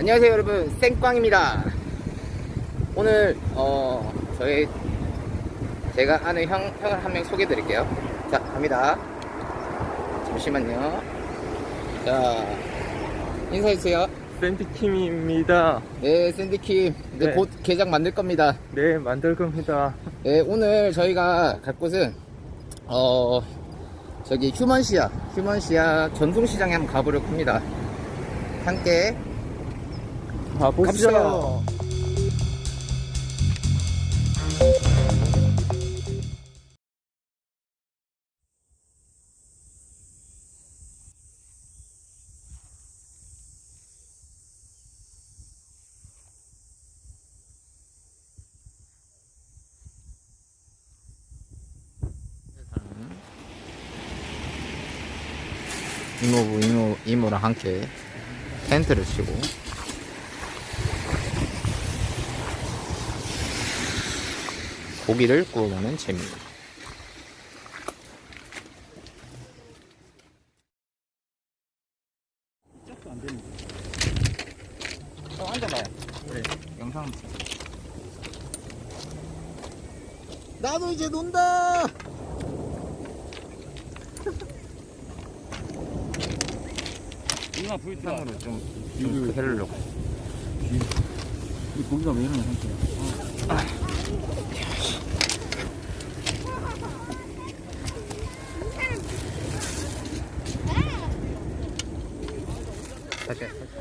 안녕하세요 여러분. 생꽝입니다. 오늘 어 저희 제가 아는 형, 형을 한 명 소개해 드릴게요. 자 갑니다. 잠시만요. 자 인사해주세요. 샌디킴입니다. 네 샌디킴. 네, 네. 곧 개장 만들 겁니다. 네, 만들 겁니다. 네 오늘 저희가 갈 곳은 어 저기 휴먼시아 휴먼시아 전통시장에 한번 가보려고 합니다. 함께 가보시죠. 갑시다. 이모부 이모 이모랑 함께 텐트를 치고 고기를 구워 먹는 재미. 저 앉아봐요. 그래. 영상. 나도 이제 논다. 누나 불타. 상으로 좀, 좀 해르려고. 이 고기가 왜 이러는 상태야? 다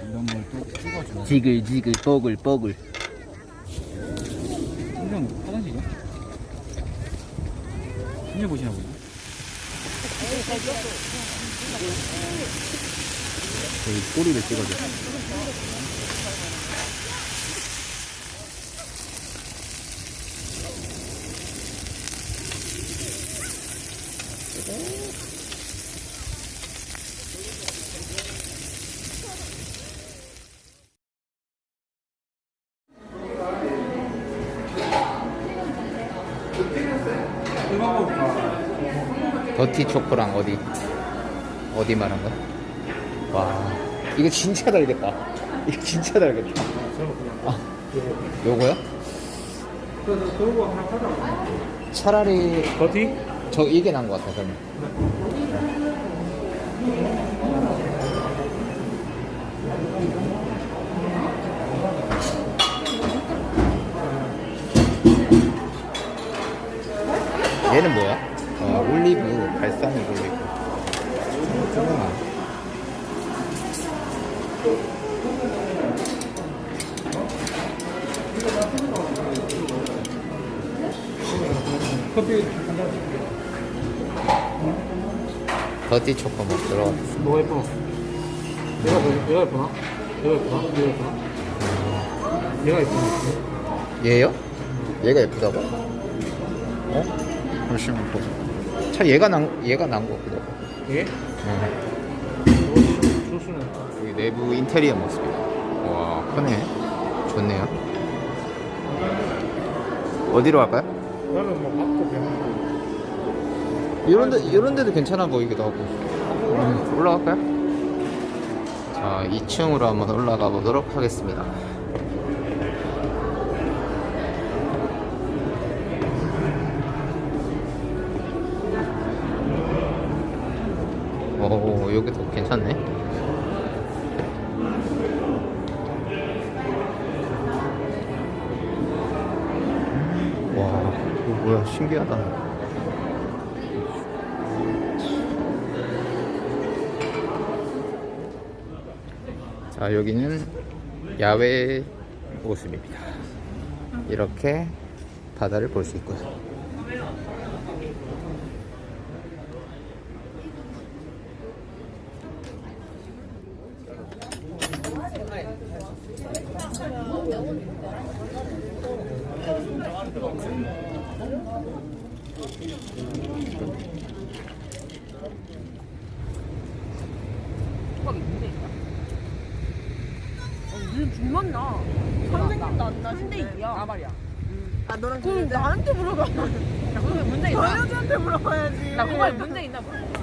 이런 걸 또 찍어줘. 지글지글 뻐글 뻐글. 신경 화장실이야? 신경 보시나 보네. 저기 꼬리를 찍어줘. 더티 초코랑 어디 어디 말한 거야? 와 이거 진짜 달겠다. 이거 진짜 달겠다. 아 요거요? 차라리 버티? 저 이게 것 같아 그러면. 얘는 뭐야? 어, 올리브, 발사믹 올리브. 조금만. 커피 더티 초코 뭐 들어가. 뭐가 예뻐? 얘가 더 얘가 예쁘나? 얘가 예쁘나? 얘가 예쁘나? 얘가 예쁘나? 얘요? 얘가 예쁘다고? 어? 잠시만 보자. 차 얘가 난 얘가 난것 같기도 하고. 얘? 응. 조수는 여기 내부 인테리어 모습이다. 와 크네. 좋네요. 어디로 갈까요? 나는 뭐 밥도 배먹고 이런 데 이런 데도 괜찮아 보이기도 하고. 음, 올라갈까요? 자, 2층으로 한번 올라가 보도록 하겠습니다. 오, 여기도 괜찮네. 와, 이거 뭐야, 신기하다. 자, 여기는 야외 모습입니다. 이렇게 바다를 볼 수 있고요. 무슨 죽만 나. 선생님도 안 나신데. 아 말이야. 아 너랑 그럼 나한테 물어봐. 야 그러면 문제 있나? 저 여자한테 물어봐야지. 나 그거에 문제 있나 물어봐.